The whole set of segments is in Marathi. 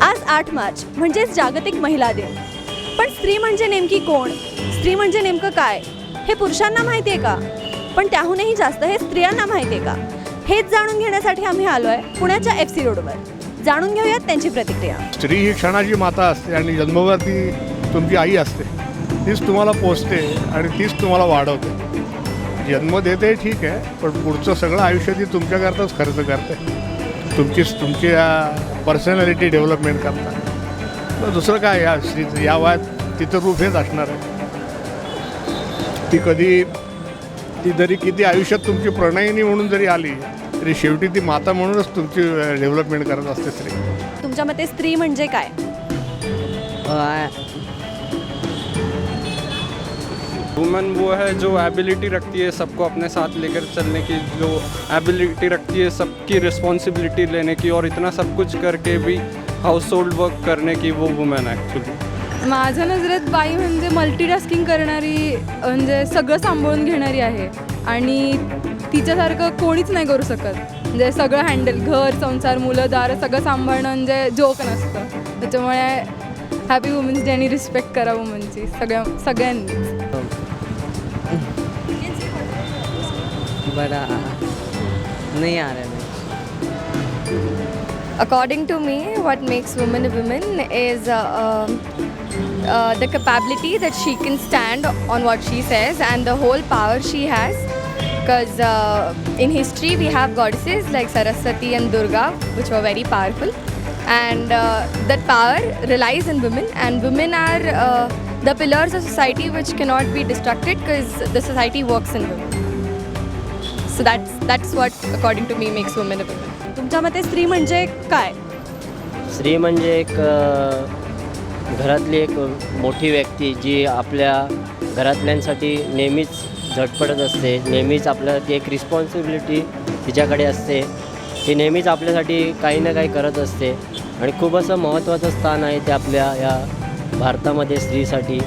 आज आठ मार्च म्हणजेच जागतिक महिला दिन. पण स्त्री म्हणजे नेमकी कोण? स्त्री म्हणजे नेमकं काय? हे पुरुषांना माहिती आहे का? पण त्याहूनही जास्त हे स्त्रियांना माहिती आहे का? हेच जाणून घेण्यासाठी आम्ही आलो आहे पुण्याच्या एफ सी रोडवर जाणून घेऊयात त्यांची प्रतिक्रिया. स्त्री ही क्षणाची माता असते आणि जन्मभर ती तुमची आई असते. तीच तुम्हाला पोचते आणि तीच तुम्हाला वाढवते. जन्म देते ठीक आहे पण पुढचं सगळं आयुष्य ती तुमच्याकरताच खर्च करते. तुमची तुमची पर्सनॅलिटी डेव्हलपमेंट करता. तर दुसरं काय या स्त्रीचं या वयात तिचं रूप हेच असणार आहे. ती कधी ती जरी किती आयुष्यात तुमची प्रणयिनी म्हणून जरी आली तरी शेवटी ती माता म्हणूनच तुमची डेव्हलपमेंट करत असते स्त्री तुमच्या मते स्त्री म्हणजे काय? वुमेन वो है जो एबिलिटी रखती है सबको अपने साथ लेकर चलने की जो एबिलिटी रखती है सबकी रिस्पॉन्सिबिलिटी लेने की और इतना सब कुछ करके भी हाउस होल्ड वर्क करने की वो वुमेन ॲक्च्युली एक्चुअली माझ्या नजरेत बाई म्हणजे मल्टीटास्किंग करणारी म्हणजे सगळं सांभाळून घेणारी आहे. आणि तिच्यासारखं कोणीच नाही करू शकत. म्हणजे सगळं हँडल घर संसार मुलं दार सगळं सांभाळणं म्हणजे जोक नसतं. त्याच्यामुळे हॅपी वुमन्स डे आणि रिस्पेक्ट करा वुमनची सगळ्या सगळ्यांनी बड़ा नहीं आ रहा है According to me, what makes women a woman is uh, um, uh, the capability that she can stand on what she says and the whole power she has. Because uh, in history, we have goddesses like Saraswati and Durga, which were very powerful. And uh, that power relies in women, and women are uh, the pillars of society which cannot be destructed because the society works in women. That's what, according to me, makes women a woman. तुमच्या मते स्त्री म्हणजे काय? स्त्री म्हणजे एक अ, घरातली एक मोठी व्यक्ती जी आपल्या घरातल्यांसाठी नेहमीच झटपटत असते नेहमीच आपल्या ती एक रिस्पॉन्सिबिलिटी तिच्याकडे असते. ती नेहमीच आपल्यासाठी काही ना काही करत असते. आणि खूप असं महत्त्वाचं स्थान आहे ते आपल्या या भारतामध्ये स्त्रीसाठी.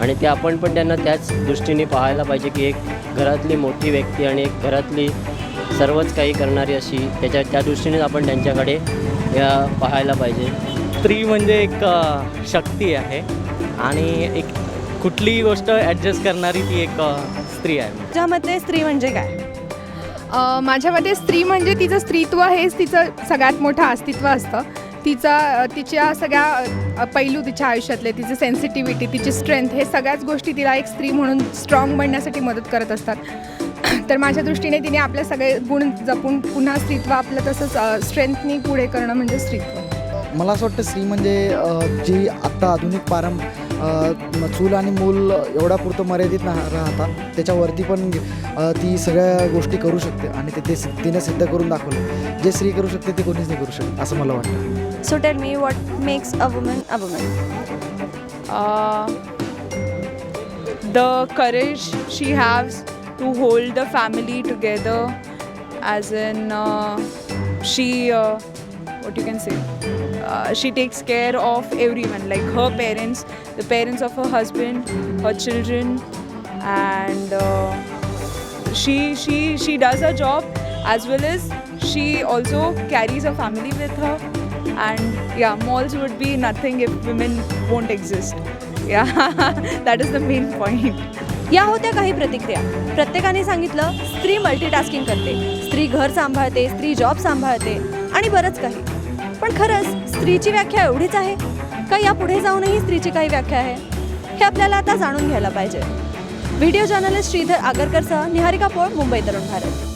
आणि ते आपण पण त्यांना त्याच दृष्टीने पाहायला पाहिजे की एक घरातली मोठी व्यक्ती आणि एक घरातली सर्वच काही करणारी अशी त्याच्या त्या दृष्टीनेच आपण त्यांच्याकडे या पाहायला पाहिजे. स्त्री म्हणजे एक शक्ती आहे आणि एक कुठलीही गोष्ट ॲडजस्ट करणारी ती एक स्त्री आहे. मते स्त्री म्हणजे काय? माझ्या मते स्त्री म्हणजे तिचं स्त्रीत्व हेच तिचं सगळ्यात मोठं अस्तित्व असतं. तिचा तिच्या सगळ्या पैलू तिच्या आयुष्यातले तिची सेन्सिटिव्हिटी तिची स्ट्रेंथ हे सगळ्याच गोष्टी तिला एक स्त्री म्हणून स्ट्रॉंग बनण्यासाठी मदत करत असतात. तर माझ्या दृष्टीने तिने आपले सगळे गुण जपून पुन्हा स्त्रीत्व आपलं तसंच स्ट्रेंथनी पुढे करणं म्हणजे स्त्रीत्व. मला असं वाटतं स्त्री म्हणजे जी आत्ता आधुनिक पारं चूल आणि मूल एवढा पुरतं मर्यादित ना राहता त्याच्यावरती पण ती सगळ्या गोष्टी करू शकते आणि ते ते तिने सिद्ध करून दाखवलं. जे स्त्री करू शकते ते कोणीच नाही करू शकत असं मला वाटतं. So tell me what makes a woman a woman the courage she has to hold the family together as in uh, she uh, what you can say uh, she takes care of everyone like her parents the parents of her husband her children and uh, she she she does her job as well as she also carries a family with her and yeah malls would be nothing if women won't exist yeah that is the main point या होत्या काही प्रतिक्रिया प्रत्येकाने सांगितलं स्त्री मल्टीटास्किंग करते स्त्री घर सांभाळते स्त्री जॉब सांभाळते आणि बरंच काही. पण खरंच स्त्रीची व्याख्या एवढीच आहे? का या पुढे जाऊनही स्त्रीची काही व्याख्या आहे? हे आपल्याला आता जाणून घ्यायला पाहिजे. व्हिडिओ जर्नलिस्ट श्रीधर आगरकरसह निहारिका पोळ मुंबई तरुण भारत.